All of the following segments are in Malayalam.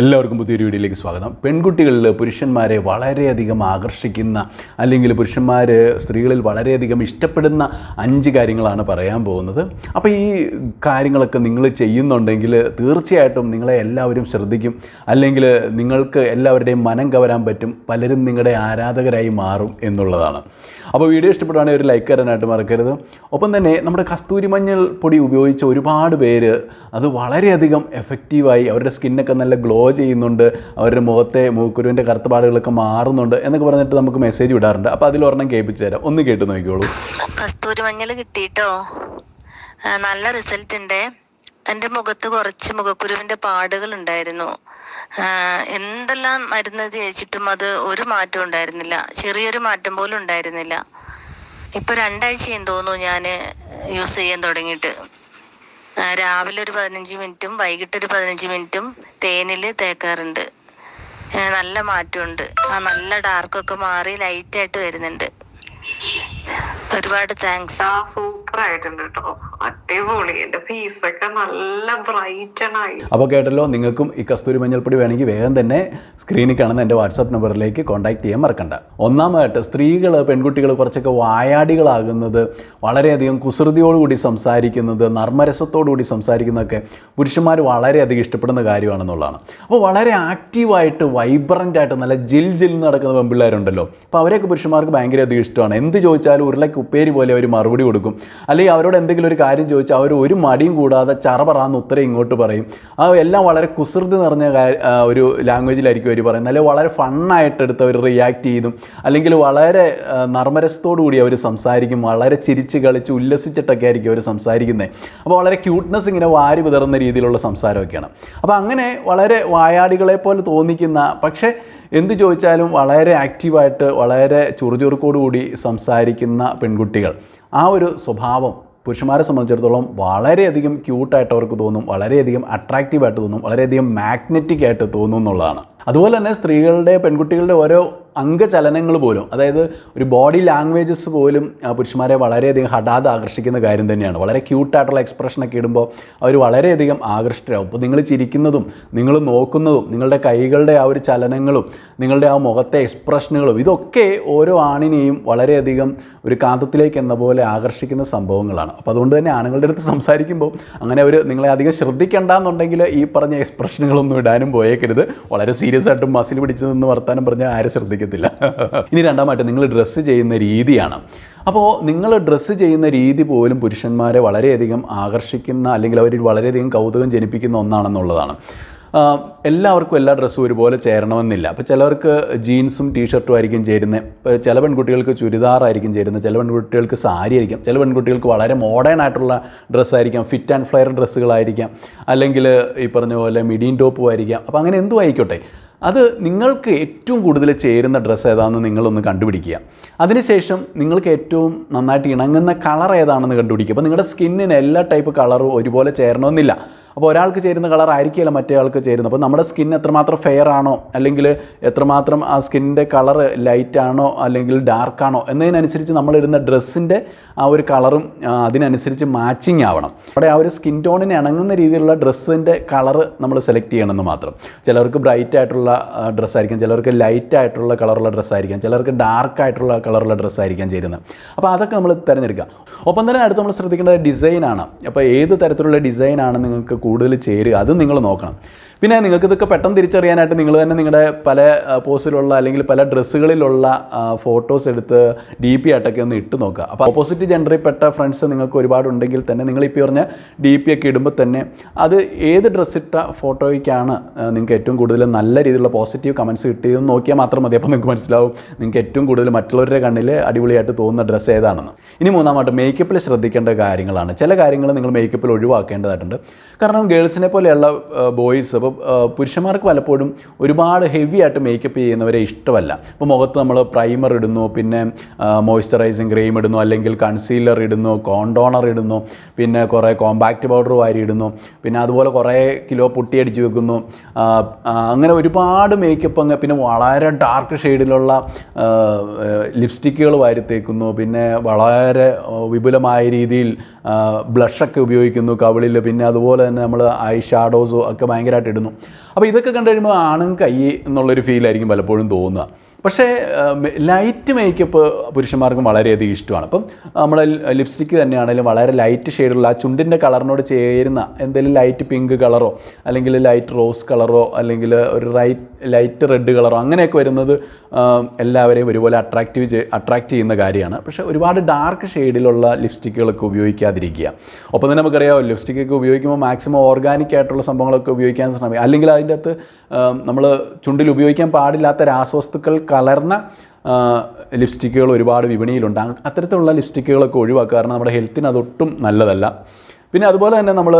എല്ലാവർക്കും പുതിയൊരു വീഡിയോയിലേക്ക് സ്വാഗതം. പെൺകുട്ടികളിൽ പുരുഷന്മാരെ വളരെയധികം ആകർഷിക്കുന്ന അല്ലെങ്കിൽ പുരുഷന്മാർ സ്ത്രീകളിൽ വളരെയധികം ഇഷ്ടപ്പെടുന്ന അഞ്ച് കാര്യങ്ങളാണ് പറയാൻ പോകുന്നത്. അപ്പോൾ ഈ കാര്യങ്ങളൊക്കെ നിങ്ങൾ ചെയ്യുന്നുണ്ടെങ്കിൽ തീർച്ചയായിട്ടും നിങ്ങളെ എല്ലാവരും ശ്രദ്ധിക്കും. അല്ലെങ്കിൽ നിങ്ങൾക്ക് എല്ലാവരുടെയും മനം കവരാൻ പറ്റും. പലരും നിങ്ങളുടെ ആരാധകരായി മാറും എന്നുള്ളതാണ്. അപ്പോൾ വീഡിയോ ഇഷ്ടപ്പെടുവാണെങ്കിൽ ഒരു ലൈക്ക് തരാനായിട്ട് മറക്കരുത്. ഒപ്പം തന്നെ നമ്മുടെ കസ്തൂരി മഞ്ഞൾ പൊടി ഉപയോഗിച്ച ഒരുപാട് പേര് അത് വളരെയധികം എഫക്റ്റീവായി അവരുടെ സ്കിന്നൊക്കെ നല്ല ഗ്ലോ ചെയ്യുന്നുണ്ട് അവരുടെ മുഖത്തെ മൂക്കുരുവിന്റെ കറുത്തപാടുകളൊക്കെ മാറുന്നുണ്ട് എന്നൊക്കെ പറഞ്ഞിട്ട് നമുക്ക് മെസ്സേജ് വിടാറുണ്ട്. അപ്പോൾ അതിലൊരെണ്ണം കേൾപ്പിച്ചു തരാം. ഒന്ന് കേട്ട് നോക്കിക്കോളൂ. കസ്തൂരി മഞ്ഞൾ കിട്ടിയിട്ടോ നല്ല റിസൾട്ട് ഉണ്ട്. എന്റെ മുഖത്ത് കുറച്ച് മുഖക്കുരുവിന്റെ പാടുകൾ ഉണ്ടായിരുന്നു. എന്തെല്ലാം മരുന്ന് തേച്ചിട്ടും അത് ഒരു മാറ്റം ഉണ്ടായിരുന്നില്ല. ചെറിയൊരു മാറ്റം പോലും ഉണ്ടായിരുന്നില്ല. ഇപ്പൊ രണ്ടാഴ്ചയും തോന്നുന്നു ഞാൻ യൂസ് ചെയ്യാൻ തുടങ്ങിയിട്ട്. രാവിലെ ഒരു പതിനഞ്ച് മിനിറ്റും വൈകിട്ട് ഒരു പതിനഞ്ച് മിനിറ്റും തേനിൽ തേക്കാറുണ്ട്. നല്ല മാറ്റമുണ്ട്. ആ നല്ല ഡാർക്കൊക്കെ മാറി ലൈറ്റായിട്ട് വരുന്നുണ്ട്. ഒരുപാട് താങ്ക്സ് ആ സൂപ്പർ ആയിട്ടുണ്ട് കേട്ടോ. അടിപൊളി. എന്റെ ഫീസ് ഒക്കെ നല്ല ബ്രൈറ്റൺ ആയി. അപ്പോൾ കേട്ടല്ലോ നിങ്ങൾക്കും ഈ കസ്തൂരി മഞ്ഞൾപ്പൊടി വേണമെങ്കിൽ വേഗം തന്നെ സ്ക്രീനിൽ കാണുന്ന എന്റെ വാട്സാപ്പ് നമ്പറിലേക്ക് കോൺടാക്ട് ചെയ്യാൻ മറക്കണ്ട. ഒന്നാമതായിട്ട് സ്ത്രീകൾ പെൺകുട്ടികൾ കുറച്ചൊക്കെ വായാടികളാകുന്നത് വളരെയധികം കുസൃതിയോടുകൂടി സംസാരിക്കുന്നത് നർമ്മരസത്തോടുകൂടി സംസാരിക്കുന്നതൊക്കെ പുരുഷന്മാർ വളരെയധികം ഇഷ്ടപ്പെടുന്ന കാര്യമാണെന്നുള്ളതാണ്. അപ്പോൾ വളരെ ആക്റ്റീവായിട്ട് വൈബ്രന്റ് ആയിട്ട് നല്ല ജിൽ ജിൽ നടക്കുന്ന പെൺപിള്ളേരുണ്ടല്ലോ. അപ്പോൾ അവരെയൊക്കെ പുരുഷന്മാർക്ക് ഭയങ്കര അധികം ഇഷ്ടമാണ്. എന്ത് ചോദിച്ചാലും ഉരുളയ്ക്ക് ഉപ്പേരി പോലെ അവർ മറുപടി കൊടുക്കും. അല്ലെങ്കിൽ അവരോട് എന്തെങ്കിലും ഒരു കാര്യം ചോദിച്ചാൽ അവർ ഒരു മടിയും കൂടാതെ ചറപറാന്ന് ഉത്തരം ഇങ്ങോട്ട് പറയും. ആ എല്ലാം വളരെ കുസൃതി നിറഞ്ഞ ഒരു ലാംഗ്വേജിലായിരിക്കും അവർ പറയുന്നത്. അല്ലെങ്കിൽ വളരെ ഫണ്ണായിട്ട് എടുത്ത് അവർ റിയാക്ട് ചെയ്തും അല്ലെങ്കിൽ വളരെ നർമ്മരസത്തോടു കൂടി അവർ സംസാരിക്കും വളരെ ചിരിച്ച് കളിച്ച് ഉല്ലസിച്ചിട്ടൊക്കെ ആയിരിക്കും അവർ സംസാരിക്കുന്നത് അപ്പോൾ വളരെ ക്യൂട്ട്നെസ് ഇങ്ങനെ വാരി വിതറുന്ന രീതിയിലുള്ള സംസാരമൊക്കെയാണ്. അപ്പോൾ അങ്ങനെ വളരെ വായാടികളെ പോലെ തോന്നിക്കുന്ന പക്ഷേ എന്ത് ചോദിച്ചാലും വളരെ ആക്റ്റീവായിട്ട് വളരെ ചുറുചുറുക്കോടു കൂടി സംസാരിക്കുന്ന പെൺകുട്ടികൾ. ആ ഒരു സ്വഭാവം പുരുഷന്മാരെ സംബന്ധിച്ചിടത്തോളം വളരെയധികം ക്യൂട്ടായിട്ട് അവർക്ക് തോന്നും വളരെയധികം അട്രാക്റ്റീവായിട്ട് തോന്നും വളരെയധികം മാഗ്നറ്റിക് ആയിട്ട് തോന്നും എന്നുള്ളതാണ്. അതുപോലെ തന്നെ സ്ത്രീകളുടെ പെൺകുട്ടികളുടെ ഓരോ അംഗചലനങ്ങൾ പോലും അതായത് ഒരു ബോഡി ലാംഗ്വേജസ് പോലും പുരുഷന്മാരെ വളരെയധികം ഹഠാത് ആകർഷിക്കുന്ന കാര്യം തന്നെയാണ്. വളരെ ക്യൂട്ടായിട്ടുള്ള എക്സ്പ്രഷനൊക്കെ ഇടുമ്പോൾ അവർ വളരെയധികം ആകർഷ്ടരാകും അപ്പോൾ നിങ്ങൾ ചിരിക്കുന്നതും നിങ്ങൾ നോക്കുന്നതും നിങ്ങളുടെ കൈകളുടെ ആ ഒരു ചലനങ്ങളും നിങ്ങളുടെ ആ മുഖത്തെ എക്സ്പ്രഷനുകളും ഇതൊക്കെ ഓരോ ആണിനെയും വളരെയധികം ഒരു കാന്തത്തിലേക്ക് എന്ന പോലെ ആകർഷിക്കുന്ന സംഭവങ്ങളാണ്. അപ്പോൾ അതുകൊണ്ട് തന്നെ ആണുങ്ങളുടെ അടുത്ത് സംസാരിക്കുമ്പോൾ അങ്ങനെ അവർ നിങ്ങളെ അധികം ശ്രദ്ധിക്കണ്ടെന്നുണ്ടെങ്കിൽ ഈ പറഞ്ഞ എക്സ്പ്രഷനുകളൊന്നും ഇടാനും പോയേക്കരുത്. വളരെ സീരിയസ് ആയിട്ടും മസിൽ പിടിച്ച് നിന്ന് വർത്താനം പറഞ്ഞാൽ ആരും ശ്രദ്ധിക്കത്തില്ല ഇനി രണ്ടാമായിട്ട് നിങ്ങൾ ഡ്രസ്സ് ചെയ്യുന്ന രീതിയാണ്. അപ്പോൾ നിങ്ങൾ ഡ്രസ്സ് ചെയ്യുന്ന രീതി പോലും പുരുഷന്മാരെ വളരെയധികം ആകർഷിക്കുന്ന അല്ലെങ്കിൽ അവരിൽ വളരെയധികം കൗതുകം ജനിപ്പിക്കുന്ന ഒന്നാണെന്നുള്ളതാണ്. എല്ലാവർക്കും എല്ലാ ഡ്രസ്സും ഒരുപോലെ ചേരണമെന്നില്ല. അപ്പോൾ ചിലവർക്ക് ജീൻസും ടീഷർട്ടും ആയിരിക്കും ചേരുന്നത്. ചില പെൺകുട്ടികൾക്ക് ചുരിദാറായിരിക്കും ചേരുന്നത്. ചില പെൺകുട്ടികൾക്ക് സാരി ആയിരിക്കും. ചില പെൺകുട്ടികൾക്ക് വളരെ മോഡേൺ ആയിട്ടുള്ള ഡ്രസ്സായിരിക്കാം ഫിറ്റ് ആൻഡ് ഫ്ലെയർ ഡ്രസ്സുകളായിരിക്കാം അല്ലെങ്കിൽ ഈ പറഞ്ഞ പോലെ മിഡീൻ ടോപ്പും ആയിരിക്കാം. അപ്പോൾ അങ്ങനെ എന്തും ആയിക്കോട്ടെ. അത് നിങ്ങൾക്ക് ഏറ്റവും കൂടുതൽ ചേരുന്ന ഡ്രസ്സ് ഏതാണെന്ന് നിങ്ങളൊന്ന് കണ്ടുപിടിക്കുക. അതിനുശേഷം നിങ്ങൾക്ക് ഏറ്റവും നന്നായിട്ട് ഇണങ്ങുന്ന കളർ ഏതാണെന്ന് കണ്ടുപിടിക്കുക. അപ്പോൾ നിങ്ങളുടെ സ്കിന്നിന് എല്ലാ ടൈപ്പ് കളറും ഒരുപോലെ ചേരണമെന്നില്ല. അപ്പോൾ ഒരാൾക്ക് ചേരുന്ന കളർ ആയിരിക്കില്ല മറ്റേ ആൾക്ക് ചേരുന്നത്. അപ്പോൾ നമ്മുടെ സ്കിൻ എത്രമാത്രം ഫെയർ ആണോ അല്ലെങ്കിൽ എത്രമാത്രം ആ സ്കിന്നിന്റെ കളർ ലൈറ്റ് ആണോ അല്ലെങ്കിൽ ഡാർക്ക് ആണോ എന്നതിനനുസരിച്ച് നമ്മളിടുന്ന ഡ്രസ്സിന്റെ ആ ഒരു കളറും അതിനനുസരിച്ച് മാച്ചിങ് ആവണം. അവിടെ ആ ഒരു സ്കിൻ ടോണിന് ഇണങ്ങുന്ന രീതിയിലുള്ള ഡ്രസ്സിന്റെ കളറ് നമ്മൾ സെലക്ട് ചെയ്യണമെന്ന് മാത്രം. ചിലർക്ക് ബ്രൈറ്റ് ആയിട്ടുള്ള ഡ്രസ്സായിരിക്കും ചിലർക്ക് ലൈറ്റ് ആയിട്ടുള്ള കളറുള്ള ഡ്രസ്സായിരിക്കാം ചിലർക്ക് ഡാർക്ക് ആയിട്ടുള്ള കളറുള്ള ഡ്രസ്സായിരിക്കാം ചേരുന്നത് അപ്പോൾ അതൊക്കെ നമ്മൾ തിരഞ്ഞെടുക്കുക. ഒപ്പം തന്നെ അടുത്ത് നമ്മൾ ശ്രദ്ധിക്കേണ്ടത് ഡിസൈനാണ് അപ്പോൾ ഏത് തരത്തിലുള്ള ഡിസൈനാണ് നിങ്ങൾക്ക് കൂടുതൽ ചേരുക? അത് നിങ്ങൾ നോക്കണം. പിന്നെ നിങ്ങൾക്ക് ഇതൊക്കെ പെട്ടെന്ന് തിരിച്ചറിയാനായിട്ട് നിങ്ങൾ തന്നെ നിങ്ങളുടെ പല പോസ്റ്റിലുള്ള അല്ലെങ്കിൽ പല ഡ്രസ്സുകളിലുള്ള ഫോട്ടോസ് എടുത്ത് ഡി പി ആയിട്ടൊക്കെ ഒന്ന് ഇട്ട് നോക്കുക. അപ്പോൾ ഓപ്പോസിറ്റ് ജെൻഡറിൽപ്പെട്ട ഫ്രണ്ട്സ് നിങ്ങൾക്ക് ഒരുപാടുണ്ടെങ്കിൽ തന്നെ നിങ്ങൾ ഇപ്പോൾ പറഞ്ഞ ഡി പി ഒക്കെ ഇടുമ്പോൾ തന്നെ അത് ഏത് ഡ്രസ്സിട്ട ഫോട്ടോയ്ക്കാണ് നിങ്ങൾക്ക് ഏറ്റവും കൂടുതൽ നല്ല രീതിയിലുള്ള പോസിറ്റീവ് കമൻസ് കിട്ടിയതെന്ന് നോക്കിയാൽ മാത്രം മതി. അപ്പോൾ നിങ്ങൾക്ക് മനസ്സിലാവും നിങ്ങൾക്ക് ഏറ്റവും കൂടുതൽ മറ്റുള്ളവരുടെ കണ്ണിൽ അടിപൊളിയായിട്ട് തോന്നുന്ന ഡ്രസ്സ് ഏതാണെന്ന്. ഇനി മൂന്നാമത്തെ മേക്കപ്പിൽ ശ്രദ്ധിക്കേണ്ട കാര്യങ്ങളാണ്. ചില കാര്യങ്ങൾ നിങ്ങൾ മേക്കപ്പിൽ ഒഴിവാക്കേണ്ടതായിട്ടുണ്ട്. കാരണം ഗേൾസിനെ പോലെയുള്ള ബോയ്സ് അപ്പോൾ പുരുഷന്മാർക്ക് പലപ്പോഴും ഒരുപാട് ഹെവി ആയിട്ട് മേക്കപ്പ് ചെയ്യുന്നവരെ ഇഷ്ടമല്ല. ഇപ്പോൾ മുഖത്ത് നമ്മൾ പ്രൈമർ ഇടുന്നു പിന്നെ മോയ്സ്ചറൈസിങ് ക്രീം ഇടുന്നു അല്ലെങ്കിൽ കൺസീലർ ഇടുന്നു കോണ്ടോണർ ഇടുന്നു പിന്നെ കുറേ കോമ്പാക്റ്റ് പൗഡർ വാരി ഇടുന്നു പിന്നെ അതുപോലെ കുറേ കിലോ പുട്ടിയടിച്ച് വെക്കുന്നു ആ, ആ, അങ്ങനെ ഒരുപാട് മേക്കപ്പ് അങ്ങ് പിന്നെ വളരെ ഡാർക്ക് ഷെയ്ഡിലുള്ള ലിപ്സ്റ്റിക്കുകൾ വാരി തേക്കുന്നു പിന്നെ വളരെ വിപുലമായ രീതിയിൽ ബ്ലഷൊക്കെ ഉപയോഗിക്കുന്നു കവിളിൽ പിന്നെ അതുപോലെ തന്നെ നമ്മൾ ഐ ഷാഡോസ് ഒക്കെ ഭയങ്കരമായിട്ട് ഇടുന്നു അപ്പോൾ ഇതൊക്കെ കണ്ടു കഴിയുമ്പോൾ ആണും കൈ എന്നുള്ളൊരു ഫീലായിരിക്കും പലപ്പോഴും തോന്നുക. പക്ഷേ ലൈറ്റ് മേക്കപ്പ് പുരുഷന്മാർക്കും വളരെയധികം ഇഷ്ടമാണ്. അപ്പം നമ്മൾ ലിപ്സ്റ്റിക്ക് തന്നെയാണെങ്കിലും വളരെ ലൈറ്റ് ഷെയ്ഡുള്ള ആ ചുണ്ടിന്റെ കളറിനോട് ചേരുന്ന എന്തെങ്കിലും ലൈറ്റ് പിങ്ക് കളറോ അല്ലെങ്കിൽ ലൈറ്റ് റോസ് കളറോ അല്ലെങ്കിൽ ഒരു റൈറ്റ് ലൈറ്റ് റെഡ് കളറോ അങ്ങനെയൊക്കെ വരുന്നത് എല്ലാവരെയും ഒരുപോലെ അട്രാക്റ്റീവ് അട്രാക്റ്റ് ചെയ്യുന്ന കാര്യമാണ്. പക്ഷേ ഒരുപാട് ഡാർക്ക് ഷെയ്ഡിലുള്ള ലിപ്സ്റ്റിക്കുകളൊക്കെ ഉപയോഗിക്കാതിരിക്കുക. ഒപ്പം തന്നെ നമുക്കറിയാം ലിപ്സ്റ്റിക്കൊക്കെ ഉപയോഗിക്കുമ്പോൾ മാക്സിമം ഓർഗാനിക് ആയിട്ടുള്ള സംഭവങ്ങളൊക്കെ ഉപയോഗിക്കാൻ ശ്രമിക്കുക അല്ലെങ്കിൽ അതിന്റെ അകത്ത് നമ്മൾ ചുണ്ടിൽ ഉപയോഗിക്കാൻ പാടില്ലാത്ത രാസവസ്തുക്കൾ കലർന്ന ലിപ്സ്റ്റിക്കുകൾ ഒരുപാട് വിപണിയിലുണ്ട്. അത്തരത്തിലുള്ള ലിപ്സ്റ്റിക്കുകളൊക്കെ ഒഴിവാക്കുക കാരണം നമ്മുടെ ഹെൽത്തിന് അതൊട്ടും നല്ലതല്ല. പിന്നെ അതുപോലെ തന്നെ നമ്മൾ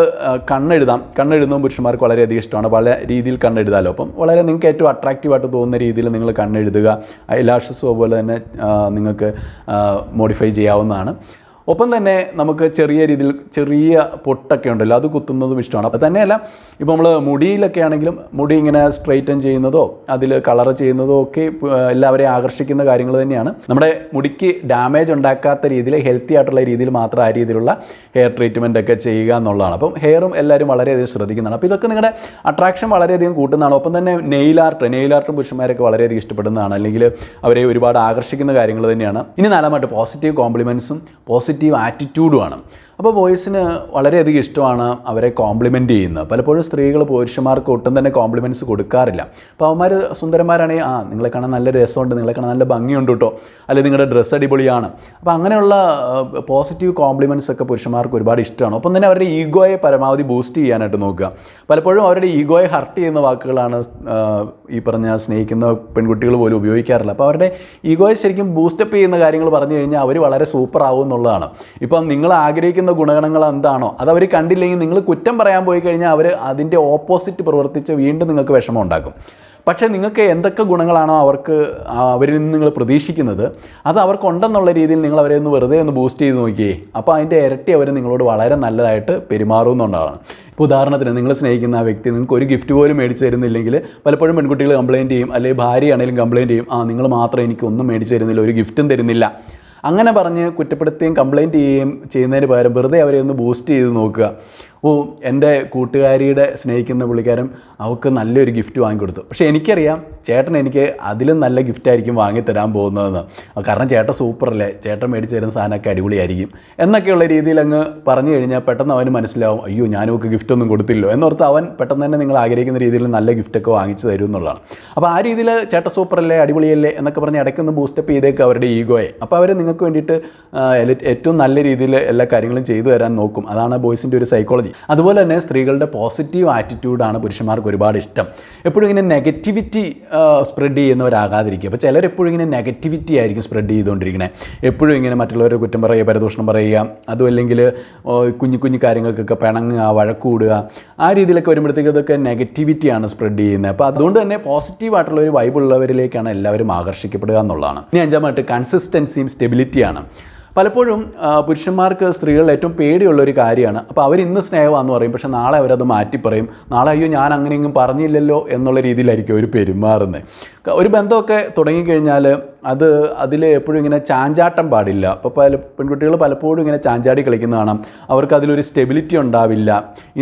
കണ്ണെഴുതാം. കണ്ണെഴുതുമ്പോൾ പുരുഷന്മാർക്ക് വളരെയധികം ഇഷ്ടമാണ്. പല രീതിയിൽ കണ്ണെഴുതാമല്ലോ അപ്പം വളരെ നിങ്ങൾക്ക് ഏറ്റവും അട്രാക്റ്റീവായിട്ട് തോന്നുന്ന രീതിയിൽ നിങ്ങൾ കണ്ണെഴുതുക. ഐലാഷസ് അതുപോലെ തന്നെ നിങ്ങൾക്ക് മോഡിഫൈ ചെയ്യാവുന്നതാണ്. ഒപ്പം തന്നെ നമുക്ക് ചെറിയ രീതിയിൽ ചെറിയ പൊട്ടൊക്കെ ഉണ്ടല്ലോ അത് കുത്തുന്നതും ഇഷ്ടമാണ്. അപ്പോൾ തന്നെയല്ല ഇപ്പോൾ നമ്മൾ മുടിയിലൊക്കെ ആണെങ്കിലും മുടി ഇങ്ങനെ സ്ട്രെയിറ്റൻ ചെയ്യുന്നതോ അതിൽ കളർ ചെയ്യുന്നതോ ഒക്കെ എല്ലാവരെയും ആകർഷിക്കുന്ന കാര്യങ്ങൾ തന്നെയാണ്. നമ്മുടെ മുടിക്ക് ഡാമേജ് ഉണ്ടാക്കാത്ത രീതിയിൽ ഹെൽത്തി ആയിട്ടുള്ള രീതിയിൽ മാത്രം ആ രീതിയിലുള്ള ഹെയർ ട്രീറ്റ്മെന്റ് ഒക്കെ ചെയ്യുക എന്നുള്ളതാണ്. അപ്പം ഹെയറും എല്ലാവരും വളരെയധികം ശ്രദ്ധിക്കുന്നതാണ്. അപ്പോൾ ഇതൊക്കെ നിങ്ങളുടെ അട്രാക്ഷൻ വളരെയധികം കൂട്ടുന്നതാണ്. ഒപ്പം തന്നെ നെയിൽ ആർട്ട് നെയിൽ ആർട്ടും പുരുഷന്മാരൊക്കെ വളരെയധികം ഇഷ്ടപ്പെടുന്നതാണ്. അല്ലെങ്കിൽ അവരെ ഒരുപാട് ആകർഷിക്കുന്ന കാര്യങ്ങൾ തന്നെയാണ്. ഇനി നാലാമായിട്ട് പോസിറ്റീവ് കോംപ്ലിമെൻസും പോസിറ്റീവ് ആറ്റിറ്റ്യൂഡുമാണ്. അപ്പോൾ ബോയ്സിന് വളരെയധികം ഇഷ്ടമാണ് അവരെ കോംപ്ലിമെന്റ് ചെയ്യുന്നത്. പലപ്പോഴും സ്ത്രീകൾ പുരുഷന്മാർക്ക് ഒട്ടും തന്നെ കോംപ്ലിമെന്റ്സ് കൊടുക്കാറില്ല. അപ്പോൾ അവന്മാർ സുന്ദരന്മാരാണെങ്കിൽ ആ നിങ്ങളെ കാണാൻ നല്ല രസമുണ്ട് നിങ്ങളെ കാണാൻ നല്ല ഭംഗിയുണ്ട് കേട്ടോ. അല്ലെങ്കിൽ നിങ്ങളുടെ ഡ്രസ്സ് അടിപൊളിയാണ്. അപ്പോൾ അങ്ങനെയുള്ള പോസിറ്റീവ് കോംപ്ലിമെന്റ്സ് ഒക്കെ പുരുഷന്മാർക്ക് ഒരുപാട് ഇഷ്ടമാണ്. ഒപ്പം തന്നെ അവരുടെ ഈഗോയെ പരമാവധി ബൂസ്റ്റ് ചെയ്യാനായിട്ട് നോക്കുക. പലപ്പോഴും അവരുടെ ഈഗോയെ ഹർട്ട് ചെയ്യുന്ന വാക്കുകളാണ് ഈ പറഞ്ഞ സ്നേഹിക്കുന്ന പെൺകുട്ടികൾ പോലും ഉപയോഗിക്കാറില്ല. അപ്പോൾ അവരുടെ ഈഗോയെ ശരിക്കും ബൂസ്റ്റപ്പ് ചെയ്യുന്ന കാര്യങ്ങൾ പറഞ്ഞു കഴിഞ്ഞാൽ അവർ വളരെ സൂപ്പർ ആവും എന്നുള്ളതാണ്. ഇപ്പം നിങ്ങൾ ആഗ്രഹിക്കുന്ന ഗുണഗണങ്ങൾ എന്താണോ അത് അവർ കണ്ടില്ലെങ്കിൽ നിങ്ങൾ കുറ്റം പറയാൻ പോയി കഴിഞ്ഞാൽ അവർ അതിന്റെ ഓപ്പോസിറ്റ് പ്രവർത്തിച്ച് വീണ്ടും നിങ്ങൾക്ക് വിഷമം ഉണ്ടാക്കും. പക്ഷേ നിങ്ങൾക്ക് എന്തൊക്കെ ഗുണങ്ങളാണോ അവർക്ക് അവരിൽ നിന്ന് നിങ്ങൾ പ്രതീക്ഷിക്കുന്നത് അത് അവർക്കുണ്ടെന്നുള്ള രീതിയിൽ നിങ്ങൾ അവരെ ഒന്ന് വെറുതെ ഒന്ന് ബൂസ്റ്റ് ചെയ്ത് നോക്കിയേ. അപ്പോൾ അതിന്റെ ഇരട്ടി അവർ നിങ്ങളോട് വളരെ നല്ലതായിട്ട് പെരുമാറുമെന്നുള്ളതാണ് ഇപ്പോൾ ഉദാഹരണത്തിന് നിങ്ങൾ സ്നേഹിക്കുന്ന ആ വ്യക്തി നിങ്ങൾക്ക് ഒരു ഗിഫ്റ്റ് പോലും മേടിച്ച് തരുന്നില്ലെങ്കിൽ പലപ്പോഴും പെൺകുട്ടികൾ കംപ്ലയിന്റ് ചെയ്യും അല്ലെങ്കിൽ ഭാര്യയാണെങ്കിലും കംപ്ലയിന്റ് ചെയ്യും ആ നിങ്ങൾ മാത്രം എനിക്കൊന്നും മേടിച്ച് തരുന്നില്ല ഒരു ഗിഫ്റ്റും തരുന്നില്ല. അങ്ങനെ പറഞ്ഞ് കുറ്റപ്പെടുത്തുകയും കംപ്ലയിന്റ് ചെയ്യുകയും ചെയ്യുന്നതിന് പകരം വെറുതെ അവരെ ഒന്ന് ബൂസ്റ്റ് ചെയ്ത് നോക്കുക. ഓ എന്റെ കൂട്ടുകാരിയുടെ സ്നേഹിക്കുന്ന പുള്ളിക്കാരൻ അവൾക്ക് നല്ലൊരു ഗിഫ്റ്റ് വാങ്ങിക്കൊടുത്തു. പക്ഷേ എനിക്കറിയാം ചേട്ടൻ എനിക്ക് അതിലും നല്ല ഗിഫ്റ്റ് ആയിരിക്കും വാങ്ങിത്തരാൻ പോകുന്നതെന്ന്. കാരണം ചേട്ടൻ സൂപ്പറല്ലേ? ചേട്ടൻ മേടിച്ച് തരുന്ന സാധനമൊക്കെ അടിപൊളിയായിരിക്കും. എന്നൊക്കെയുള്ള രീതിയിൽ അങ്ങ് പറഞ്ഞു കഴിഞ്ഞാൽ പെട്ടെന്ന് അവന് മനസ്സിലാവും അയ്യോ ഞാൻ ഞാനൊക്കെ ഗിഫ്റ്റ് ഒന്നും കൊടുത്തില്ലോ. എന്നോർത്ത് അവൻ പെട്ടെന്ന് തന്നെ നിങ്ങൾ ആഗ്രഹിക്കുന്ന രീതിയിൽ നല്ല ഗിഫ്റ്റൊക്കെ വാങ്ങിച്ചു തരും എന്നുള്ളതാണ്. അപ്പോൾ ആ രീതിയിൽ ചേട്ടൻ സൂപ്പറല്ലേ? അടിപൊളിയല്ലേ? എന്നൊക്കെ പറഞ്ഞ് ഇടയ്ക്കൊന്ന് ബൂസ്റ്റപ്പ് ചെയ്തേക്ക് അവരുടെ ഈഗോയെ. അപ്പോൾ അവർ നിങ്ങൾക്ക് വേണ്ടിയിട്ട് ഏറ്റവും നല്ല രീതിയിൽ എല്ലാ കാര്യങ്ങളും ചെയ്തു തരാൻ നോക്കും. അതാണ് ബോയ്സിന്റെ ഒരു സൈക്കോളജി അതുപോലെ തന്നെ സ്ത്രീകളുടെ പോസിറ്റീവ് ആറ്റിറ്റ്യൂഡാണ് പുരുഷന്മാർക്ക് ഒരുപാട് ഇഷ്ടം. എപ്പോഴും ഇങ്ങനെ നെഗറ്റിവിറ്റി സ്പ്രെഡ് ചെയ്യുന്നവരാകാതിരിക്കുക. അപ്പോൾ ചിലരെപ്പോഴും ഇങ്ങനെ നെഗറ്റിവിറ്റി ആയിരിക്കും സ്പ്രെഡ് ചെയ്തുകൊണ്ടിരിക്കണേ. എപ്പോഴും ഇങ്ങനെ മറ്റുള്ളവരെ കുറ്റം പറയുക പരദൂഷണം പറയുക അതും അല്ലെങ്കിൽ കുഞ്ഞു കുഞ്ഞു കാര്യങ്ങൾക്കൊക്കെ പിണങ്ങുക വഴക്കൂടുക ആ രീതിയിലൊക്കെ വരുമ്പോഴത്തേക്ക് ഇതൊക്കെ നെഗറ്റിവിറ്റിയാണ് സ്പ്രെഡ് ചെയ്യുന്നത്. അപ്പോൾ അതുകൊണ്ട് തന്നെ പോസിറ്റീവ് ആയിട്ടുള്ള ഒരു വൈബുള്ളവരിലേക്കാണ് എല്ലാവരും ആകർഷിക്കപ്പെടുക എന്നുള്ളതാണ്. ഇനി അഞ്ചാമായിട്ട് കൺസിസ്റ്റൻസിയും സ്റ്റെബിലിറ്റിയാണ് പലപ്പോഴും പുരുഷന്മാർക്ക് സ്ത്രീകൾ ഏറ്റവും പേടിയുള്ള ഒരു കാര്യമാണ്. അപ്പോൾ അവർ ഇന്ന് സ്നേഹമാണെന്ന് പറയും പക്ഷേ നാളെ അവരത് മാറ്റി പറയും. നാളെ അയ്യോ ഞാൻ അങ്ങനെയെങ്കിലും പറഞ്ഞില്ലല്ലോ എന്നുള്ള രീതിയിലായിരിക്കും അവർ പെരുമാറുന്നത്. ഒരു ബന്ധമൊക്കെ തുടങ്ങിക്കഴിഞ്ഞാൽ അത് അതിൽ എപ്പോഴും ഇങ്ങനെ ചാഞ്ചാട്ടം പാടില്ല. അപ്പോൾ പല പെൺകുട്ടികൾ പലപ്പോഴും ഇങ്ങനെ ചാഞ്ചാടി കളിക്കുന്ന കാണാം. അവർക്ക് അതിലൊരു സ്റ്റെബിലിറ്റി ഉണ്ടാവില്ല.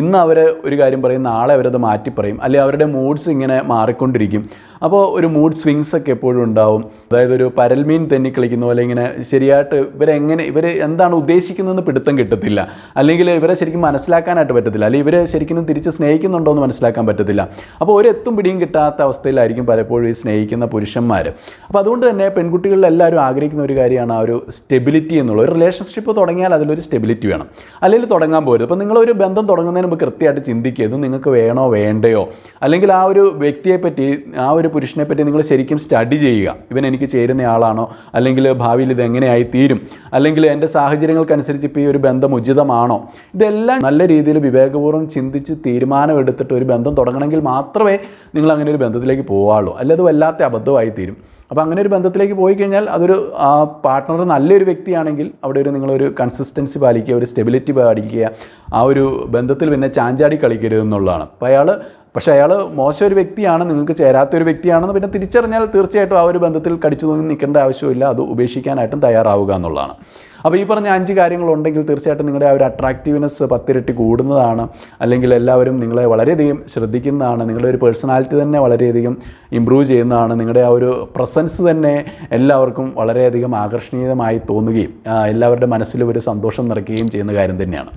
ഇന്ന് അവർ ഒരു കാര്യം പറയും നാളെ അവരത് മാറ്റി പറയും. അല്ലെങ്കിൽ അവരുടെ മൂഡ്സ് ഇങ്ങനെ മാറിക്കൊണ്ടിരിക്കും. അപ്പോൾ ഒരു മൂഡ് സ്വിങ്സ് ഒക്കെ എപ്പോഴും ഉണ്ടാവും. അതായത് ഒരു പരൽമീൻ തെന്നി കളിക്കുന്ന പോലെ ഇങ്ങനെ ശരിയായിട്ട് ഇവരെങ്ങനെ ഇവർ എന്താണ് ഉദ്ദേശിക്കുന്നതെന്ന് പിടുത്തം കിട്ടത്തില്ല. അല്ലെങ്കിൽ ഇവരെ ശരിക്കും മനസ്സിലാക്കാനായിട്ട് പറ്റത്തില്ല. അല്ലെങ്കിൽ ഇവരെ ശരിക്കും തിരിച്ച് സ്നേഹിക്കുന്നുണ്ടോ എന്ന് മനസ്സിലാക്കാൻ പറ്റത്തില്ല. അപ്പോൾ ഒരു എത്തും പിടിയും കിട്ടാത്ത അവസ്ഥയിലായിരിക്കും പലപ്പോഴും ഈ സ്നേഹിക്കുന്ന പുരുഷന്മാർ അപ്പോൾ അതുകൊണ്ട് തന്നെ പെൺകുട്ടികളിൽ എല്ലാവരും ആഗ്രഹിക്കുന്ന ഒരു കാര്യമാണ് ആ ഒരു സ്റ്റെബിലിറ്റി എന്നുള്ളത് ഒരു റിലേഷൻഷിപ്പ് തുടങ്ങിയാൽ അതിലൊരു സ്റ്റെബിലിറ്റി വേണം. അല്ലെങ്കിൽ തുടങ്ങാൻ പോരുത്. അപ്പോൾ നിങ്ങളൊരു ബന്ധം തുടങ്ങുന്നതിന് മുമ്പ് കൃത്യമായിട്ട് ചിന്തിക്കുക ഇത് നിങ്ങൾക്ക് വേണോ വേണ്ടയോ? അല്ലെങ്കിൽ ആ ഒരു വ്യക്തിയെപ്പറ്റി ആ ഒരു പുരുഷനെ പറ്റി നിങ്ങൾ ശരിക്കും സ്റ്റഡി ചെയ്യുക. ഇവൻ എനിക്ക് ചേരുന്ന ആളാണോ? അല്ലെങ്കിൽ ഭാവിയിൽ ഇത് എങ്ങനെയായി തീരും? അല്ലെങ്കിൽ എന്റെ സാഹചര്യങ്ങൾക്കനുസരിച്ച് ഇപ്പോൾ ഈ ഒരു ബന്ധം ഉചിതമാണോ? ഇതെല്ലാം നല്ല രീതിയിൽ വിവേകപൂർവം ചിന്തിച്ച് തീരുമാനമെടുത്തിട്ട് ഒരു ബന്ധം തുടങ്ങണമെങ്കിൽ മാത്രമേ നിങ്ങൾ അങ്ങനെ ഒരു ബന്ധത്തിലേക്ക് പോവുകയുള്ളൂ അത് വല്ലാത്ത അബദ്ധമായി തീരും. അപ്പോൾ അങ്ങനെ ഒരു ബന്ധത്തിലേക്ക് പോയി കഴിഞ്ഞാൽ അതൊരു ആ പാർട്ട്ണർ നല്ലൊരു വ്യക്തിയാണെങ്കിൽ അവിടെ ഒരു നിങ്ങളൊരു കൺസിസ്റ്റൻസി പാലിക്കുക ഒരു സ്റ്റെബിലിറ്റി പാലിക്കുക ആ ഒരു ബന്ധത്തിൽ പിന്നെ ചാഞ്ചാടി കളിക്കരുതെന്നുള്ളതാണ് അപ്പോൾ അയാൾ പക്ഷേ അയാൾ മോശം ഒരു വ്യക്തിയാണ് നിങ്ങൾക്ക് ചേരാത്ത ഒരു വ്യക്തിയാണെന്ന് പിന്നെ തിരിച്ചറിഞ്ഞാൽ തീർച്ചയായിട്ടും ആ ഒരു ബന്ധത്തിൽ കടിച്ചു തൂങ്ങി നിൽക്കേണ്ട ആവശ്യമില്ല അത് ഉപേക്ഷിക്കാനായിട്ടും തയ്യാറാവുക എന്നുള്ളതാണ്. അപ്പോൾ ഈ പറഞ്ഞ അഞ്ച് കാര്യങ്ങളുണ്ടെങ്കിൽ തീർച്ചയായിട്ടും നിങ്ങളുടെ ആ ഒരു അട്രാക്റ്റീവ്നെസ് പത്തിരട്ടി കൂടുന്നതാണ് അല്ലെങ്കിൽ എല്ലാവരും നിങ്ങളെ വളരെയധികം ശ്രദ്ധിക്കുന്നതാണ് നിങ്ങളുടെ ഒരു പേഴ്സണാലിറ്റി തന്നെ വളരെയധികം ഇമ്പ്രൂവ് ചെയ്യുന്നതാണ് നിങ്ങളുടെ ആ ഒരു പ്രസൻസ് തന്നെ എല്ലാവർക്കും വളരെയധികം ആകർഷണീയമായി തോന്നുകയും എല്ലാവരുടെ മനസ്സിലും ഒരു സന്തോഷം നിറയ്ക്കുകയും ചെയ്യുന്ന കാര്യം തന്നെയാണ്.